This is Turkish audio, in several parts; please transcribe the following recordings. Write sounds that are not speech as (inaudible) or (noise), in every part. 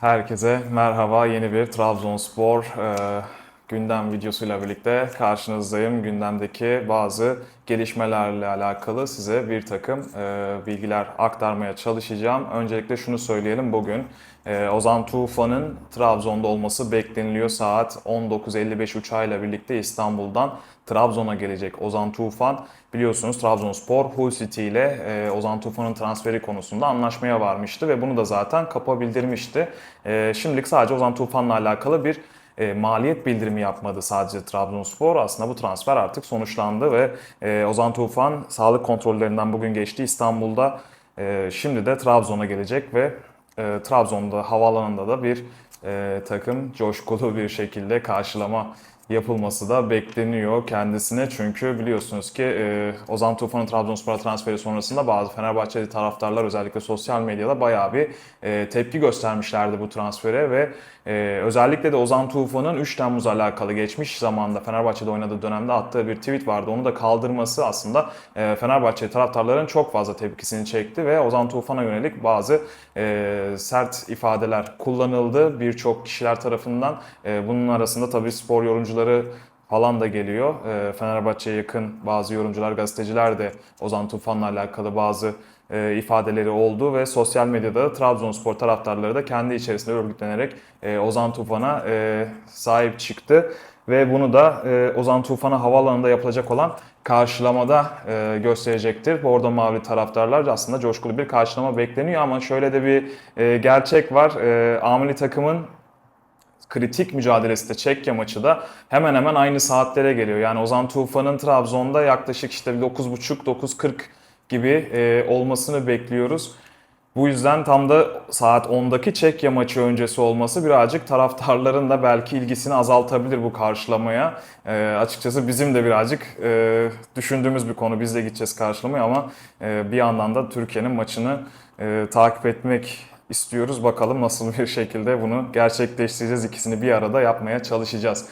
Herkese merhaba. Yeni bir Trabzonspor e, gündem videosuyla birlikte karşınızdayım. Gündemdeki bazı gelişmelerle alakalı size bir takım e, bilgiler aktarmaya çalışacağım. Öncelikle şunu söyleyelim bugün. e, Ozan Tufan'ın Trabzon'da olması bekleniliyor. Saat 19.55 uçağıyla birlikte İstanbul'dan Trabzon'a gelecek Ozan Tufan. Biliyorsunuz Trabzonspor Hull City ile e, Ozan Tufan'ın transferi konusunda anlaşmaya varmıştı ve bunu da zaten kapa bildirmişti. E, şimdilik sadece Ozan Tufan'la alakalı bir e, maliyet bildirimi yapmadı sadece Trabzonspor. Aslında bu transfer artık sonuçlandı ve e, Ozan Tufan sağlık kontrollerinden bugün geçti İstanbul'da. E, şimdi de Trabzon'a gelecek ve e, Trabzon'da havaalanında da bir e, takım coşkulu bir şekilde karşılama yapılması da bekleniyor kendisine. Çünkü biliyorsunuz ki e, Ozan Tufan'ın Trabzonspor'a transferi sonrasında bazı Fenerbahçeli taraftarlar özellikle sosyal medyada bayağı bir e, tepki göstermişlerdi bu transfere ve e, özellikle de Ozan Tufan'ın 3 Temmuz'a alakalı geçmiş zamanda Fenerbahçe'de oynadığı dönemde attığı bir tweet vardı. Onu da kaldırması aslında e, Fenerbahçe taraftarların çok fazla tepkisini çekti ve Ozan Tufan'a yönelik bazı e, sert ifadeler kullanıldı birçok kişiler tarafından. E, bunun arasında tabii spor yorumcuları falan da geliyor. E, Fenerbahçe'ye yakın bazı yorumcular, gazeteciler de Ozan Tufan'la alakalı bazı e, ifadeleri oldu ve sosyal medyada da Trabzonspor taraftarları da kendi içerisinde örgütlenerek e, Ozan Tufan'a e, sahip çıktı. Ve bunu da e, Ozan Tufan'a havaalanında yapılacak olan karşılamada e, gösterecektir. Bordo Mavi taraftarlar aslında coşkulu bir karşılama bekleniyor ama şöyle de bir e, gerçek var. E, Amili takımın kritik mücadelesi de Çekya maçı da hemen hemen aynı saatlere geliyor. Yani Ozan Tufan'ın Trabzon'da yaklaşık işte 9.30-9.40 gibi e, olmasını bekliyoruz. Bu yüzden tam da saat 10'daki Çekya maçı öncesi olması birazcık taraftarların da belki ilgisini azaltabilir bu karşılamaya. E, açıkçası bizim de birazcık e, düşündüğümüz bir konu. Biz de gideceğiz karşılamaya ama e, bir yandan da Türkiye'nin maçını e, takip etmek istiyoruz. Bakalım nasıl bir şekilde bunu gerçekleştireceğiz. İkisini bir arada yapmaya çalışacağız.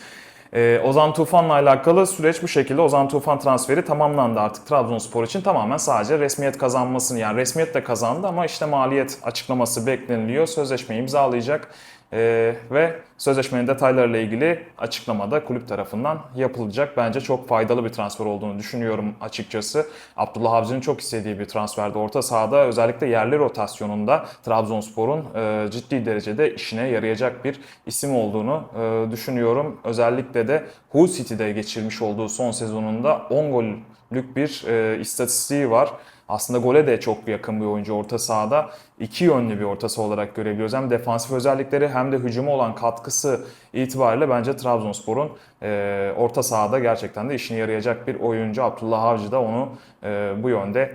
Ee, Ozan Tufan'la alakalı süreç bu şekilde. Ozan Tufan transferi tamamlandı artık Trabzonspor için. Tamamen sadece resmiyet kazanmasını yani resmiyet de kazandı ama işte maliyet açıklaması bekleniliyor. Sözleşmeyi imzalayacak. Ee, ve sözleşmenin detaylarıyla ilgili açıklamada kulüp tarafından yapılacak. Bence çok faydalı bir transfer olduğunu düşünüyorum açıkçası. Abdullah Avcı'nın çok istediği bir transferdi. Orta sahada özellikle yerli rotasyonunda Trabzonspor'un e, ciddi derecede işine yarayacak bir isim olduğunu e, düşünüyorum. Özellikle de Hull City'de geçirmiş olduğu son sezonunda 10 gollük bir e, istatistiği var. Aslında gole de çok yakın bir oyuncu orta sahada. iki yönlü bir ortası olarak görebiliyoruz. Hem defansif özellikleri hem de hücuma olan katkısı itibariyle bence Trabzonspor'un e, orta sahada gerçekten de işine yarayacak bir oyuncu. Abdullah Avcı da onu e, bu yönde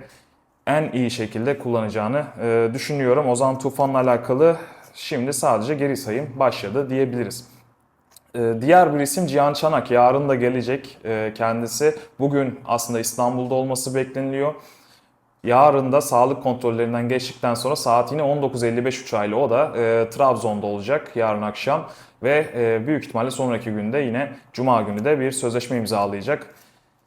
en iyi şekilde kullanacağını e, düşünüyorum. Ozan Tufan'la alakalı şimdi sadece geri sayım başladı diyebiliriz. Ee, Diğer bir isim Cihan Çanak. Yarın da gelecek Ee, kendisi. Bugün aslında İstanbul'da olması bekleniliyor. Yarın da sağlık kontrollerinden geçtikten sonra saat yine 19.55 uçağıyla o da e, Trabzon'da olacak yarın akşam. Ve e, büyük ihtimalle sonraki günde yine Cuma günü de bir sözleşme imzalayacak.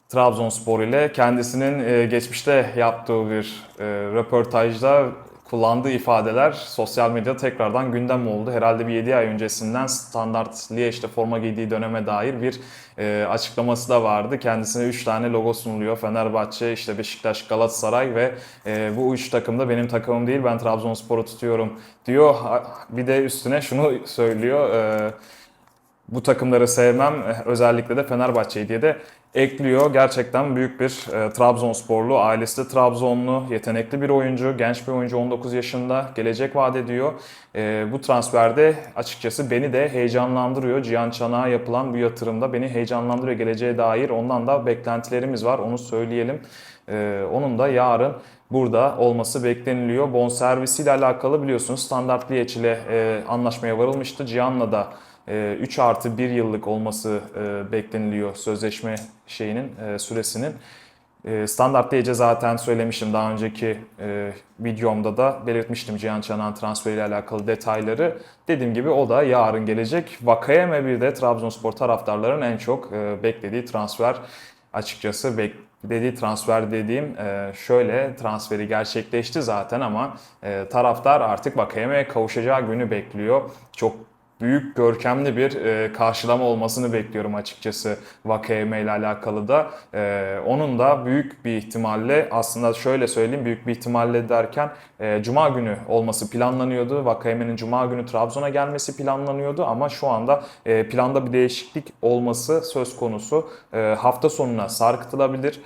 Trabzonspor ile kendisinin e, geçmişte yaptığı bir e, röportajda kullandığı ifadeler sosyal medyada tekrardan gündem oldu. Herhalde bir 7 ay öncesinden Standart Liège'de forma giydiği döneme dair bir e, açıklaması da vardı. Kendisine 3 tane logo sunuluyor. Fenerbahçe, işte Beşiktaş, Galatasaray ve e, bu 3 takım da benim takımım değil ben Trabzonspor'u tutuyorum diyor. Bir de üstüne şunu söylüyor. E, bu takımları sevmem özellikle de Fenerbahçe'yi diye de ekliyor. Gerçekten büyük bir e, Trabzonsporlu, ailesi de Trabzonlu, yetenekli bir oyuncu, genç bir oyuncu 19 yaşında, gelecek vaat ediyor. E, bu transferde açıkçası beni de heyecanlandırıyor. Cihan Çanak'a yapılan bu yatırımda beni heyecanlandırıyor geleceğe dair. Ondan da beklentilerimiz var, onu söyleyelim. E, onun da yarın burada olması bekleniliyor. Bonservisiyle alakalı biliyorsunuz Standart ile e, anlaşmaya varılmıştı. Cihan'la da 3 artı 1 yıllık olması e, bekleniliyor sözleşme şeyinin e, süresinin. E, Standart Liège'e zaten söylemiştim daha önceki e, videomda da belirtmiştim Cihan Çanak'ın transferiyle alakalı detayları. Dediğim gibi o da yarın gelecek. Vakayeme bir de Trabzonspor taraftarların en çok e, beklediği transfer açıkçası bek dediği transfer dediğim e, şöyle transferi gerçekleşti zaten ama e, taraftar artık Vakayeme'ye kavuşacağı günü bekliyor. Çok büyük görkemli bir e, karşılama olmasını bekliyorum açıkçası Vakayeme ile alakalı da. E, onun da büyük bir ihtimalle aslında şöyle söyleyeyim büyük bir ihtimalle derken e, Cuma günü olması planlanıyordu. Vakayeme'nin Cuma günü Trabzon'a gelmesi planlanıyordu ama şu anda e, planda bir değişiklik olması söz konusu. E, hafta sonuna sarkıtılabilir.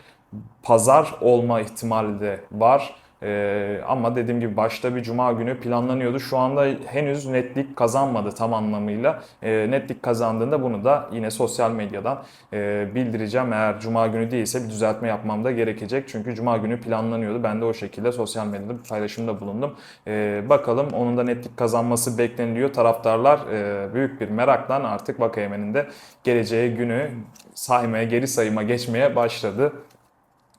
Pazar olma ihtimali de var. Ee, ama dediğim gibi başta bir cuma günü planlanıyordu. Şu anda henüz netlik kazanmadı tam anlamıyla. Ee, netlik kazandığında bunu da yine sosyal medyadan e, bildireceğim. Eğer cuma günü değilse bir düzeltme yapmam da gerekecek. Çünkü cuma günü planlanıyordu. Ben de o şekilde sosyal medyada bir paylaşımda bulundum. Ee, bakalım onun da netlik kazanması bekleniliyor. Taraftarlar e, büyük bir merakla artık Vakayemen'in de geleceği günü saymaya, geri sayıma geçmeye başladı.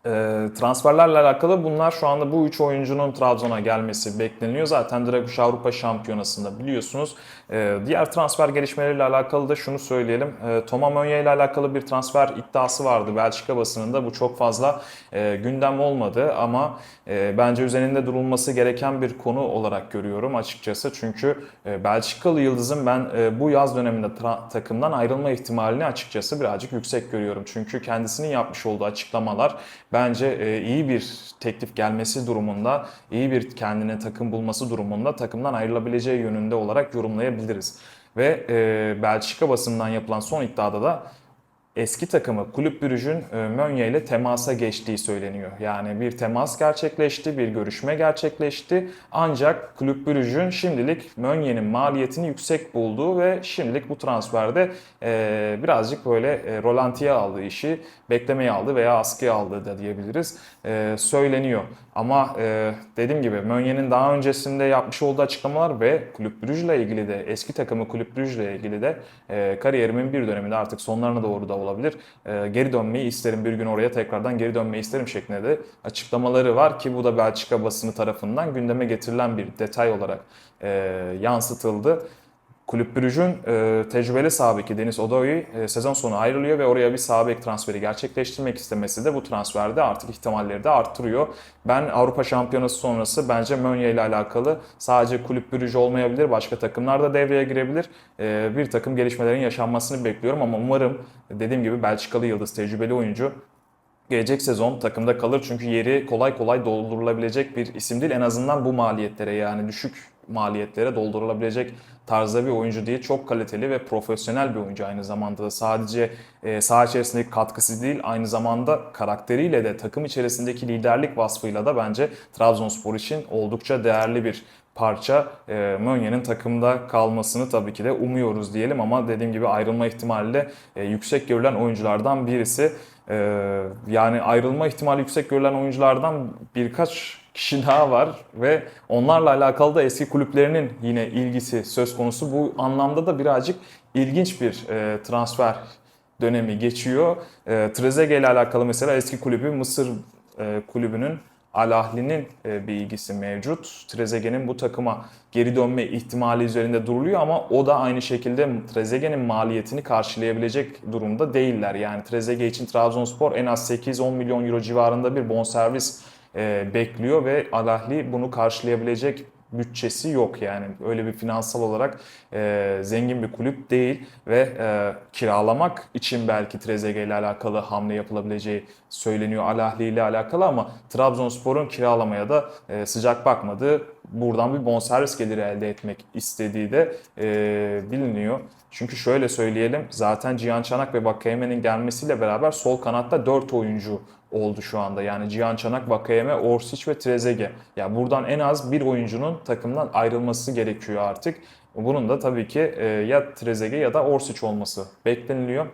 E, transferlerle alakalı bunlar şu anda bu üç oyuncunun Trabzon'a gelmesi bekleniyor. Zaten Draguş Avrupa Şampiyonası'nda biliyorsunuz. E, diğer transfer gelişmeleriyle alakalı da şunu söyleyelim. E, Thomas Meunier ile alakalı bir transfer iddiası vardı Belçika basınında. Bu çok fazla e, gündem olmadı ama e, bence üzerinde durulması gereken bir konu olarak görüyorum açıkçası. Çünkü e, Belçikalı Yıldız'ın ben bu yaz döneminde takımdan ayrılma ihtimalini açıkçası birazcık yüksek görüyorum. Çünkü kendisinin yapmış olduğu açıklamalar bence iyi bir teklif gelmesi durumunda, iyi bir kendine takım bulması durumunda takımdan ayrılabileceği yönünde olarak yorumlayabiliriz. Ve e, Belçika basından yapılan son iddiada da eski takımı Kulüp Brugge'ün e, Mönye ile temasa geçtiği söyleniyor. Yani bir temas gerçekleşti, bir görüşme gerçekleşti. Ancak Kulüp Brugge'ün şimdilik Mönye'nin maliyetini yüksek bulduğu ve şimdilik bu transferde e, birazcık böyle e, rolantiye aldığı işi beklemeye aldı veya askıya aldı da diyebiliriz e, söyleniyor. Ama e, dediğim gibi Mönye'nin daha öncesinde yapmış olduğu açıklamalar ve Kulüp ile ilgili de eski takımı Kulüp ile ilgili de kariyerimin bir döneminde artık sonlarına doğru da olabilir. E, geri dönmeyi isterim bir gün oraya tekrardan geri dönmeyi isterim şeklinde de açıklamaları var ki bu da Belçika basını tarafından gündeme getirilen bir detay olarak e, yansıtıldı. Kulüp Brugge'ün e, tecrübeli sağ beki Deniz Odoyi e, sezon sonu ayrılıyor ve oraya bir sağ bek transferi gerçekleştirmek istemesi de bu transferde artık ihtimalleri de arttırıyor. Ben Avrupa Şampiyonası sonrası bence Mönye ile alakalı sadece Kulüp Brugge olmayabilir, başka takımlar da devreye girebilir. E, bir takım gelişmelerin yaşanmasını bekliyorum ama umarım dediğim gibi Belçikalı yıldız tecrübeli oyuncu gelecek sezon takımda kalır. Çünkü yeri kolay kolay doldurulabilecek bir isim değil. En azından bu maliyetlere yani düşük maliyetlere doldurulabilecek tarzda bir oyuncu değil. Çok kaliteli ve profesyonel bir oyuncu aynı zamanda da sadece e, saha içerisindeki katkısı değil aynı zamanda karakteriyle de takım içerisindeki liderlik vasfıyla da bence Trabzonspor için oldukça değerli bir parça. E, Mönye'nin takımda kalmasını tabii ki de umuyoruz diyelim ama dediğim gibi ayrılma ihtimali de e, yüksek görülen oyunculardan birisi. E, yani ayrılma ihtimali yüksek görülen oyunculardan birkaç kişi daha var ve onlarla alakalı da eski kulüplerinin yine ilgisi söz konusu. Bu anlamda da birazcık ilginç bir e, transfer dönemi geçiyor. E, Trezeguet ile alakalı mesela eski kulübü Mısır e, kulübünün Al Ahli'nin e, bir ilgisi mevcut. Trezeguet'in bu takıma geri dönme ihtimali üzerinde duruluyor ama o da aynı şekilde Trezeguet'in maliyetini karşılayabilecek durumda değiller. Yani Trezeguet için Trabzonspor en az 8-10 milyon euro civarında bir bonservis e, bekliyor ve Al Ahly bunu karşılayabilecek bütçesi yok yani. Öyle bir finansal olarak e, zengin bir kulüp değil ve e, kiralamak için belki Trezeguet ile alakalı hamle yapılabileceği söyleniyor. Al Ahly ile alakalı ama Trabzonspor'un kiralamaya da e, sıcak bakmadığı buradan bir bonservis geliri elde etmek istediği de e, biliniyor. Çünkü şöyle söyleyelim zaten Cihan Çanak ve Bakayeme'nin gelmesiyle beraber sol kanatta 4 oyuncu oldu şu anda. Yani Cihan Çanak, Vakayeme, Orsic ve Trezeguet. Yani buradan en az bir oyuncunun takımdan ayrılması gerekiyor artık. Bunun da tabii ki e, ya Trezeguet ya da Orsic olması bekleniliyor.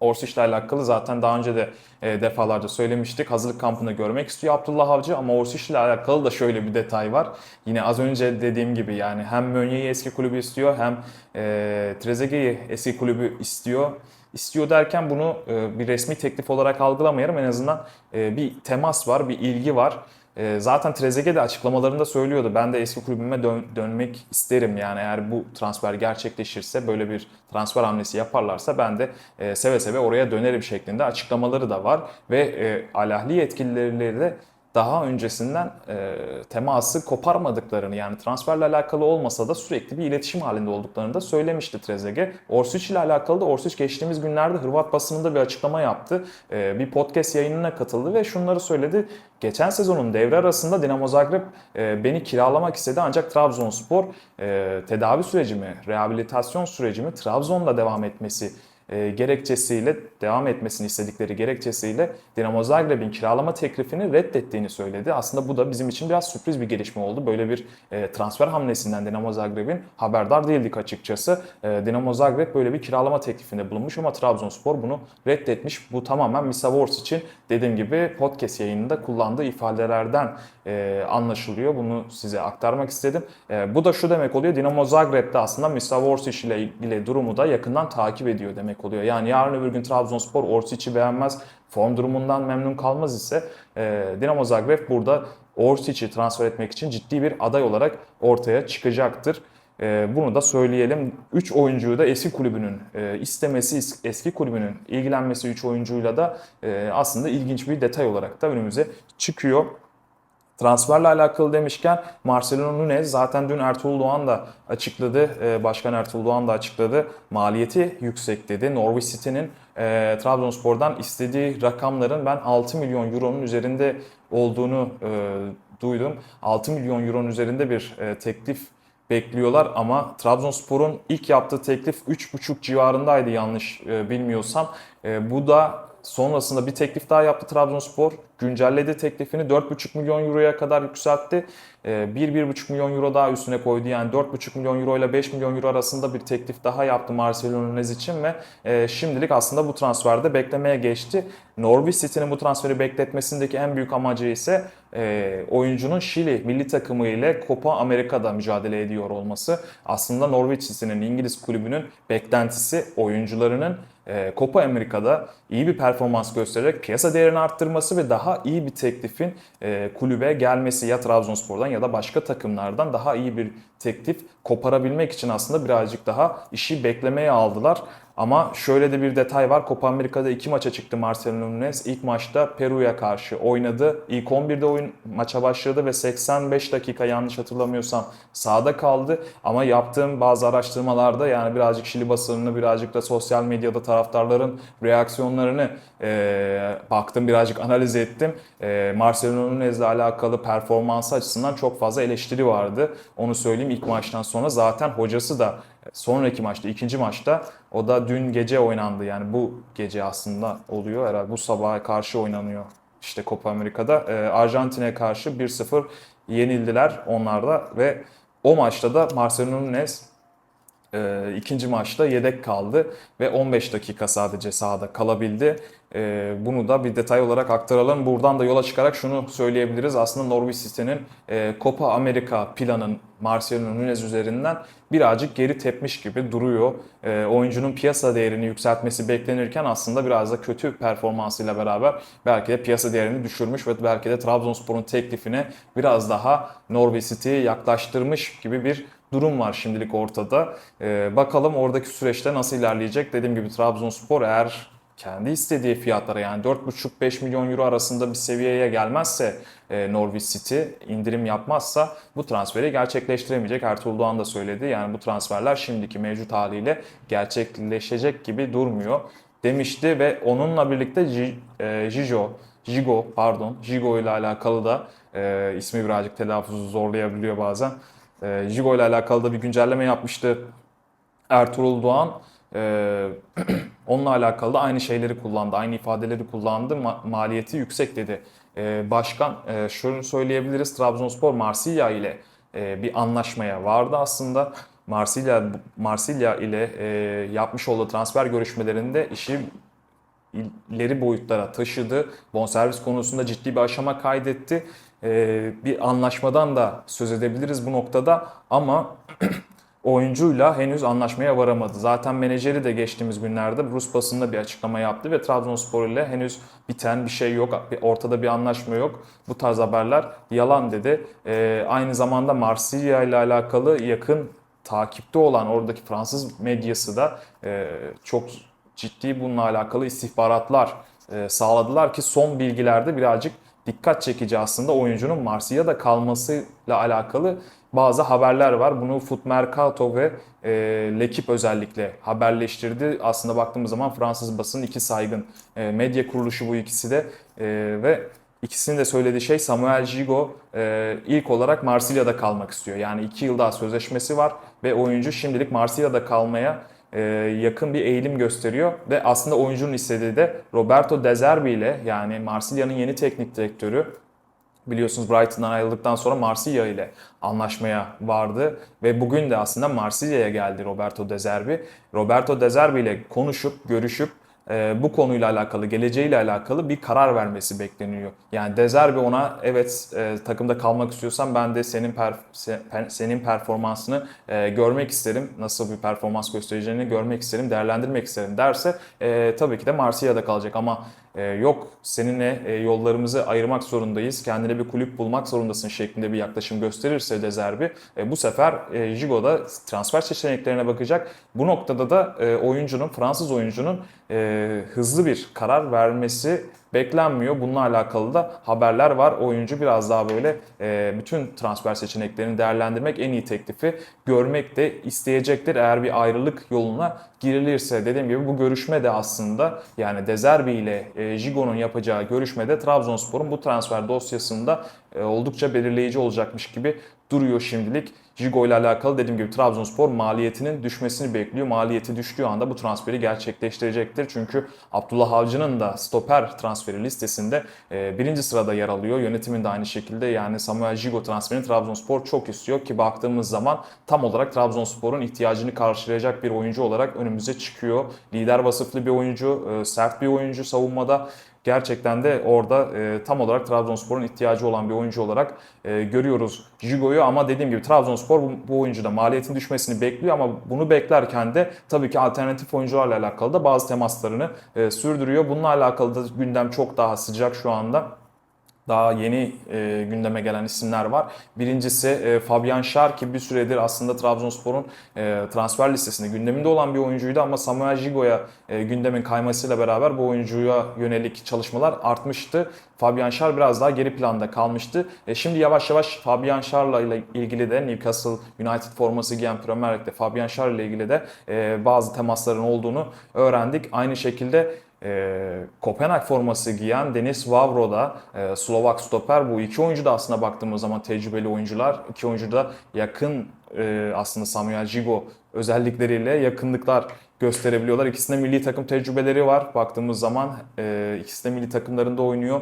Orsic ile alakalı zaten daha önce de e, defalarca söylemiştik. Hazırlık kampını görmek istiyor Abdullah Avcı ama Orsic ile alakalı da şöyle bir detay var. Yine az önce dediğim gibi yani hem Mönye'yi eski kulübü istiyor hem e, Trezeguet'i eski kulübü istiyor. İstiyor derken bunu e, bir resmi teklif olarak algılamayalım. En azından e, bir temas var, bir ilgi var. E, zaten Trezeguet de açıklamalarında söylüyordu. Ben de eski kulübüme dön- dönmek isterim. Yani eğer bu transfer gerçekleşirse, böyle bir transfer hamlesi yaparlarsa ben de e, seve seve oraya dönerim şeklinde açıklamaları da var. Ve e, Al Ahly yetkilileri de daha öncesinden e, teması koparmadıklarını yani transferle alakalı olmasa da sürekli bir iletişim halinde olduklarını da söylemişti Trezeguet. Orsic ile alakalı da Orsic geçtiğimiz günlerde Hırvat basınında bir açıklama yaptı. E, bir podcast yayınına katıldı ve şunları söyledi. Geçen sezonun devre arasında Dinamo Zagreb e, beni kiralamak istedi ancak Trabzonspor e, tedavi sürecimi, rehabilitasyon sürecimi Trabzon'da devam etmesi e, gerekçesiyle devam etmesini istedikleri gerekçesiyle Dinamo Zagreb'in kiralama teklifini reddettiğini söyledi. Aslında bu da bizim için biraz sürpriz bir gelişme oldu. Böyle bir e, transfer hamlesinden Dinamo Zagreb'in haberdar değildik açıkçası. E, Dinamo Zagreb böyle bir kiralama teklifinde bulunmuş ama Trabzonspor bunu reddetmiş. Bu tamamen Misa Wars için dediğim gibi podcast yayınında kullandığı ifadelerden e, anlaşılıyor. Bunu size aktarmak istedim. E, bu da şu demek oluyor. Dinamo Zagreb'de aslında Misa Wars ile ilgili durumu da yakından takip ediyor demek oluyor. Yani yarın öbür gün Trabzonspor Orsic'i beğenmez, form durumundan memnun kalmaz ise e, Dinamo Zagreb burada Orsic'i transfer etmek için ciddi bir aday olarak ortaya çıkacaktır. E, bunu da söyleyelim. 3 oyuncuyu da eski kulübünün e, istemesi, eski kulübünün ilgilenmesi 3 oyuncuyla da e, aslında ilginç bir detay olarak da önümüze çıkıyor. Transferle alakalı demişken Marcelo Nunez zaten dün Ertuğrul Doğan da açıkladı. Başkan Ertuğrul Doğan da açıkladı. Maliyeti yüksek dedi. Norwich City'nin e, Trabzonspor'dan istediği rakamların ben 6 milyon euronun üzerinde olduğunu e, duydum. 6 milyon euronun üzerinde bir e, teklif bekliyorlar ama Trabzonspor'un ilk yaptığı teklif 3,5 civarındaydı yanlış e, bilmiyorsam. E, bu da sonrasında bir teklif daha yaptı Trabzonspor. Güncelledi teklifini 4,5 milyon euroya kadar yükseltti. E, 1-1,5 milyon euro daha üstüne koydu. Yani 4,5 milyon euro ile 5 milyon euro arasında bir teklif daha yaptı Marcelo Nunez için ve e, şimdilik aslında bu transferde beklemeye geçti. Norwich City'nin bu transferi bekletmesindeki en büyük amacı ise e, oyuncunun Şili milli takımı ile Copa Amerika'da mücadele ediyor olması. Aslında Norwich City'nin İngiliz kulübünün beklentisi oyuncularının Copa Amerika'da iyi bir performans göstererek piyasa değerini arttırması ve daha iyi bir teklifin e, kulübe gelmesi ya Trabzonspor'dan ya da başka takımlardan daha iyi bir teklif koparabilmek için aslında birazcık daha işi beklemeye aldılar. Ama şöyle de bir detay var. Copa Amerika'da iki maça çıktı Marcelo Nunes. İlk maçta Peru'ya karşı oynadı. İlk 11'de oyun maça başladı ve 85 dakika yanlış hatırlamıyorsam sahada kaldı. Ama yaptığım bazı araştırmalarda yani birazcık Şili basınını birazcık da sosyal medyada taraftarların reaksiyonlarını e, baktım birazcık analiz ettim. E, Marcelo Nunes'le alakalı performansı açısından çok fazla eleştiri vardı. Onu söyleyeyim ilk maçtan sonra zaten hocası da sonraki maçta, ikinci maçta o da dün gece oynandı. Yani bu gece aslında oluyor herhalde. Bu sabaha karşı oynanıyor işte Copa Amerika'da. Ee, Arjantin'e karşı 1-0 yenildiler onlar da ve o maçta da Marcelo Nunes e, ikinci maçta yedek kaldı ve 15 dakika sadece sahada kalabildi. E, bunu da bir detay olarak aktaralım. Buradan da yola çıkarak şunu söyleyebiliriz. Aslında Norwich City'nin e, Copa America planın Marcelo Nunes üzerinden birazcık geri tepmiş gibi duruyor. E, oyuncunun piyasa değerini yükseltmesi beklenirken aslında biraz da kötü performansıyla beraber belki de piyasa değerini düşürmüş ve belki de Trabzonspor'un teklifine biraz daha Norwich City'yi yaklaştırmış gibi bir durum var şimdilik ortada. Ee, bakalım oradaki süreçte nasıl ilerleyecek. Dediğim gibi Trabzonspor eğer kendi istediği fiyatlara yani 4,5-5 milyon euro arasında bir seviyeye gelmezse e, Norwich City indirim yapmazsa bu transferi gerçekleştiremeyecek. Ertuğrul Doğan da söyledi. Yani bu transferler şimdiki mevcut haliyle gerçekleşecek gibi durmuyor demişti ve onunla birlikte e, Jijo, Jigo pardon, Jigo ile alakalı da e, ismi birazcık telaffuzu zorlayabiliyor bazen. E, Jigo ile alakalı da bir güncelleme yapmıştı Ertuğrul Doğan. E, (clears throat) onunla alakalı da aynı şeyleri kullandı, aynı ifadeleri kullandı. Ma- maliyeti yüksek dedi. E, başkan e, şunu söyleyebiliriz. Trabzonspor Marsilya ile e, bir anlaşmaya vardı aslında. Marsilya Marsilya ile e, yapmış olduğu transfer görüşmelerinde işi ileri boyutlara taşıdı. Bonservis konusunda ciddi bir aşama kaydetti. Ee, bir anlaşmadan da söz edebiliriz bu noktada ama (clears throat) oyuncuyla henüz anlaşmaya varamadı. Zaten menajeri de geçtiğimiz günlerde Rus basında bir açıklama yaptı ve Trabzonspor ile henüz biten bir şey yok. Ortada bir anlaşma yok. Bu tarz haberler yalan dedi. Ee, aynı zamanda Marsilya ile alakalı yakın takipte olan oradaki Fransız medyası da e, çok ciddi bununla alakalı istihbaratlar e, sağladılar ki son bilgilerde birazcık dikkat çekici aslında oyuncunun Marsilya'da kalmasıyla alakalı bazı haberler var. Bunu Foot Mercato ve e, L'Equipe özellikle haberleştirdi. Aslında baktığımız zaman Fransız basının iki saygın e, medya kuruluşu bu ikisi de e, ve ikisinin de söylediği şey Samuel Gigo e, ilk olarak Marsilya'da kalmak istiyor. Yani iki yıl daha sözleşmesi var ve oyuncu şimdilik Marsilya'da kalmaya yakın bir eğilim gösteriyor ve aslında oyuncunun istediği de Roberto De Zerbi ile yani Marsilya'nın yeni teknik direktörü biliyorsunuz Brighton'dan ayrıldıktan sonra Marsilya ile anlaşmaya vardı ve bugün de aslında Marsilya'ya geldi Roberto De Zerbi. Roberto De Zerbi ile konuşup görüşüp e, bu konuyla alakalı, geleceğiyle alakalı bir karar vermesi bekleniyor. Yani De Zerbi ona evet e, takımda kalmak istiyorsan ben de senin per, se- senin performansını e, görmek isterim. Nasıl bir performans göstereceğini görmek isterim, değerlendirmek isterim derse e, tabii ki de Marsilya'da kalacak ama e, yok seninle e, yollarımızı ayırmak zorundayız, kendine bir kulüp bulmak zorundasın şeklinde bir yaklaşım gösterirse De Zerbi e, bu sefer e, Jigo da transfer seçeneklerine bakacak. Bu noktada da e, oyuncunun, Fransız oyuncunun e, hızlı bir karar vermesi beklenmiyor. Bununla alakalı da haberler var. Oyuncu biraz daha böyle e, bütün transfer seçeneklerini değerlendirmek, en iyi teklifi görmek de isteyecektir. Eğer bir ayrılık yoluna girilirse dediğim gibi bu görüşme de aslında yani Dezerbi ile e, Jigo'nun yapacağı görüşmede Trabzonspor'un bu transfer dosyasında e, oldukça belirleyici olacakmış gibi duruyor şimdilik. Jigo ile alakalı dediğim gibi Trabzonspor maliyetinin düşmesini bekliyor. Maliyeti düştüğü anda bu transferi gerçekleştirecektir. Çünkü Abdullah Avcı'nın da stoper transferi listesinde e, birinci sırada yer alıyor. Yönetimin de aynı şekilde yani Samuel Jigo transferini Trabzonspor çok istiyor ki baktığımız zaman tam olarak Trabzonspor'un ihtiyacını karşılayacak bir oyuncu olarak önümüze çıkıyor. Lider vasıflı bir oyuncu, e, sert bir oyuncu savunmada gerçekten de orada e, tam olarak Trabzonspor'un ihtiyacı olan bir oyuncu olarak e, görüyoruz Jigo'yu ama dediğim gibi Trabzonspor bu, bu oyuncuda maliyetin düşmesini bekliyor. Ama bunu beklerken de tabii ki alternatif oyuncularla alakalı da bazı temaslarını e, sürdürüyor. Bununla alakalı da gündem çok daha sıcak şu anda daha yeni e, gündeme gelen isimler var. Birincisi e, Fabian Schär ki bir süredir aslında Trabzonspor'un e, transfer listesinde gündeminde olan bir oyuncuydu ama Samuel Jigo'ya e, gündemin kaymasıyla beraber bu oyuncuya yönelik çalışmalar artmıştı. Fabian Schär biraz daha geri planda kalmıştı. E, şimdi yavaş yavaş Fabian Schär'la ile ilgili de Newcastle United forması giyen Premier Lig'de Fabian Schär ile ilgili de e, bazı temasların olduğunu öğrendik. Aynı şekilde e, Kopenhag forması giyen Denis Vavro da e, Slovak stoper. Bu iki oyuncu da aslında baktığımız zaman tecrübeli oyuncular. İki oyuncu da yakın e, aslında Samuel Jigo özellikleriyle yakınlıklar gösterebiliyorlar. İkisinde milli takım tecrübeleri var. Baktığımız zaman e, ikisi de milli takımlarında oynuyor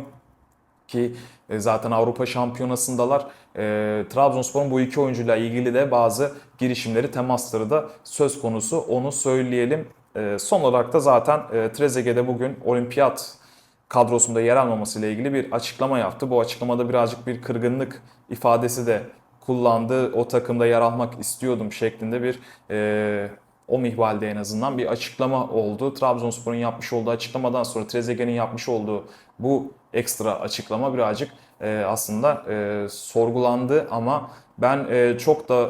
ki e, zaten Avrupa Şampiyonası'ndalar. E, Trabzonspor'un bu iki oyuncuyla ilgili de bazı girişimleri, temasları da söz konusu. Onu söyleyelim. E, son olarak da zaten e, Trezeguet'de bugün olimpiyat kadrosunda yer almaması ile ilgili bir açıklama yaptı. Bu açıklamada birazcık bir kırgınlık ifadesi de kullandı. O takımda yer almak istiyordum şeklinde bir e, o mihvalde en azından bir açıklama oldu. Trabzonspor'un yapmış olduğu açıklamadan sonra Trezeguet'in yapmış olduğu bu ekstra açıklama birazcık e, aslında e, sorgulandı ama ben e, çok da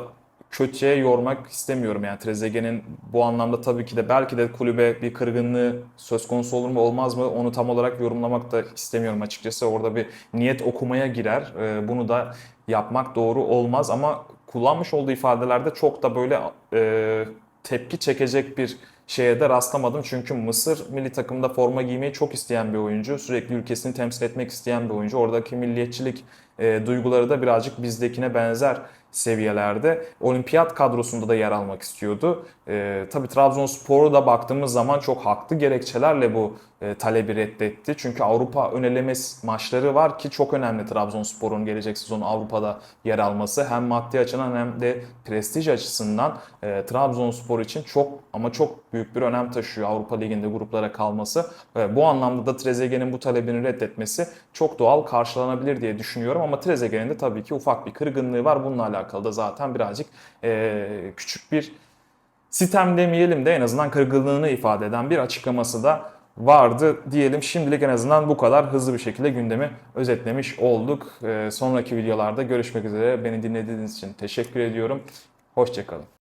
kötüye yormak istemiyorum. Yani Trezeguet'in bu anlamda tabii ki de belki de kulübe bir kırgınlığı söz konusu olur mu olmaz mı onu tam olarak yorumlamak da istemiyorum açıkçası. Orada bir niyet okumaya girer. Ee, bunu da yapmak doğru olmaz ama kullanmış olduğu ifadelerde çok da böyle e, tepki çekecek bir şeye de rastlamadım. Çünkü Mısır milli takımda forma giymeyi çok isteyen bir oyuncu. Sürekli ülkesini temsil etmek isteyen bir oyuncu. Oradaki milliyetçilik e, duyguları da birazcık bizdekine benzer seviyelerde. Olimpiyat kadrosunda da yer almak istiyordu. E, tabii Trabzonspor'u da baktığımız zaman çok haklı gerekçelerle bu e, talebi reddetti. Çünkü Avrupa önelemesi maçları var ki çok önemli Trabzonspor'un gelecek sezon Avrupa'da yer alması. Hem maddi açıdan hem de prestij açısından e, Trabzonspor için çok ama çok büyük bir önem taşıyor Avrupa Ligi'nde gruplara kalması. E, bu anlamda da Trezeguet'in bu talebini reddetmesi çok doğal karşılanabilir diye düşünüyorum ama Trezeguet'in de tabii ki ufak bir kırgınlığı var. Bununla alakalı da zaten birazcık e, küçük bir sitem demeyelim de en azından kırgınlığını ifade eden bir açıklaması da vardı diyelim. Şimdilik en azından bu kadar hızlı bir şekilde gündemi özetlemiş olduk. Ee, sonraki videolarda görüşmek üzere. Beni dinlediğiniz için teşekkür ediyorum. Hoşçakalın.